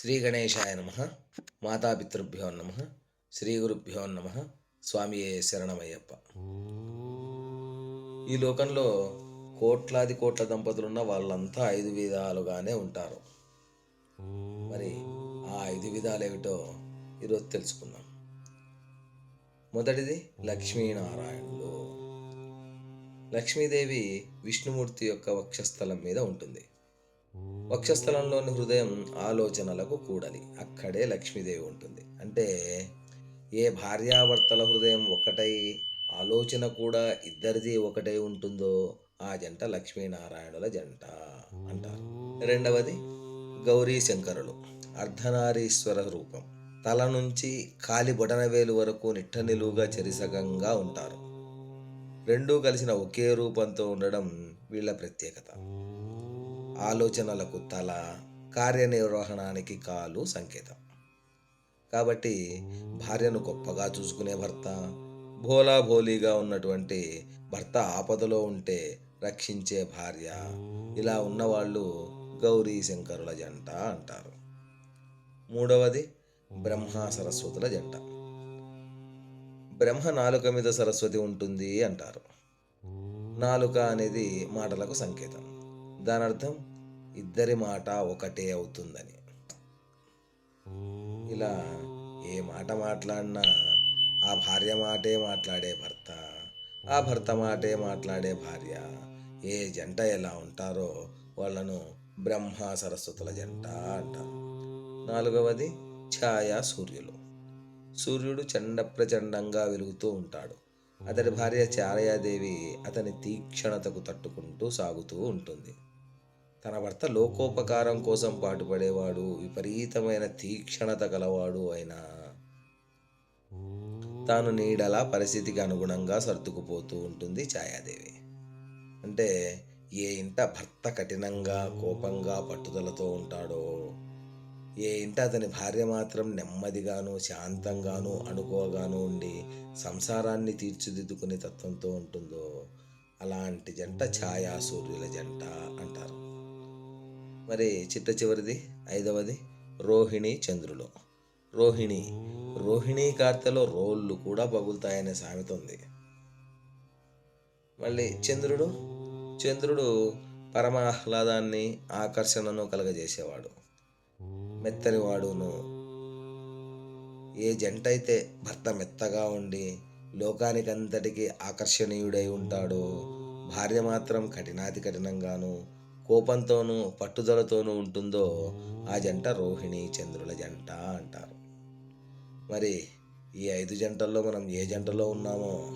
శ్రీ గణేశాయ నమ. మాతాపితృభ్యో నమ. శ్రీ గురుభ్యో నమ. స్వామి శరణమయ్యప్ప. ఈ లోకంలో కోట్లాది కోట్ల దంపతులున్న వాళ్ళంతా ఐదు విధాలుగానే ఉంటారు. మరి ఆ ఐదు విధాలు ఏమిటో ఈరోజు తెలుసుకుందాం. మొదటిది లక్ష్మీనారాయణులు లక్ష్మీదేవి విష్ణుమూర్తి యొక్క వక్షస్థలం మీద ఉంటుంది. వక్షస్థలంలోని హృదయం ఆలోచనలకు కూడలి. అక్కడే లక్ష్మీదేవి ఉంటుంది. అంటే ఏ భార్యాభర్తల హృదయం ఒకటై ఆలోచన కూడా ఇద్దరిది ఒకటై ఉంటుందో ఆ జంట లక్ష్మీనారాయణుల జంట అంటారు. రెండవది గౌరీ శంకరులు అర్ధనారీశ్వర రూపం. తల నుంచి కాలి బొటనవేలు వరకు నిట్ట నిలువుగా చెరిసగంగా ఉంటారు. రెండూ కలిసిన ఒకే రూపంతో ఉండడం వీళ్ళ ప్రత్యేకత. ఆలోచనలకు తల కార్యనిర్వహణానికి కాలు సంకేతం. కాబట్టి భార్యను గొప్పగా చూసుకునే భర్త భోలా భోలీగా ఉన్నటువంటి భర్త ఆపదలో ఉంటే రక్షించే భార్య ఇలా ఉన్నవాళ్ళు గౌరీ శంకరుల జంట అంటారు. మూడవది బ్రహ్మ సరస్వతుల జంట. బ్రహ్మ నాలుక మీద సరస్వతి ఉంటుంది అంటారు. నాలుక అనేది మాటలకు సంకేతం. దాని అర్థం ఇద్దరి మాట ఒకటే అవుతుందని. ఇలా ఏ మాట మాట్లాడినా ఆ భార్య మాటే మాట్లాడే భర్త ఆ భర్త మాటే మాట్లాడే భార్య ఏ జంట ఎలా ఉంటారో వాళ్ళను బ్రహ్మ సరస్వతుల జంట అంటారు. నాలుగవది ఛాయా సూర్యులు. సూర్యుడు చండ ప్రచండంగా వెలుగుతూ ఉంటాడు. అతడి భార్య ఛాయాదేవి అతని తీక్షణతకు తట్టుకుంటూ సాగుతూ ఉంటుంది. తన భర్త లోకోపకారం కోసం పాటుపడేవాడు విపరీతమైన తీక్షణత గలవాడు అయినా. తాను నీడలా పరిస్థితికి అనుగుణంగా సర్దుకుపోతూ ఉంటుంది ఛాయాదేవి. అంటే ఏ ఇంట భర్త కఠినంగా కోపంగా పట్టుదలతో ఉంటాడో ఏ ఇంట అతని భార్య మాత్రం నెమ్మదిగాను శాంతంగాను అనుకోగాను ఉండి సంసారాన్ని తీర్చిదిద్దుకునే తత్వంతో ఉంటుందో అలాంటి జంట ఛాయా సూర్యుల జంట అంటారు. మరి చిట్ట చివరిది ఐదవది రోహిణి చంద్రులు. రోహిణి రోహిణి కార్తెలో రోళ్ళు కూడా పగులుతాయనే సామెత ఉంది. మళ్ళీ చంద్రుడు చంద్రుడు పరమ ఆహ్లాదాన్ని ఆకర్షణను కలగజేసేవాడు. మెత్తని వాడును ఏ జంట అయితే భర్త మెత్తగా ఉండి లోకానికంతటికీ ఆకర్షణీయుడై ఉంటాడో భార్య మాత్రం కఠినాతి కఠినంగాను కోపంతోనూ పట్టుదలతోనూ ఉంటుందో ఆ జంట రోహిణి చంద్రుల జంట అంటారు. మరి ఈ ఐదు జంటల్లో మనం ఏ జంటలో ఉన్నామో?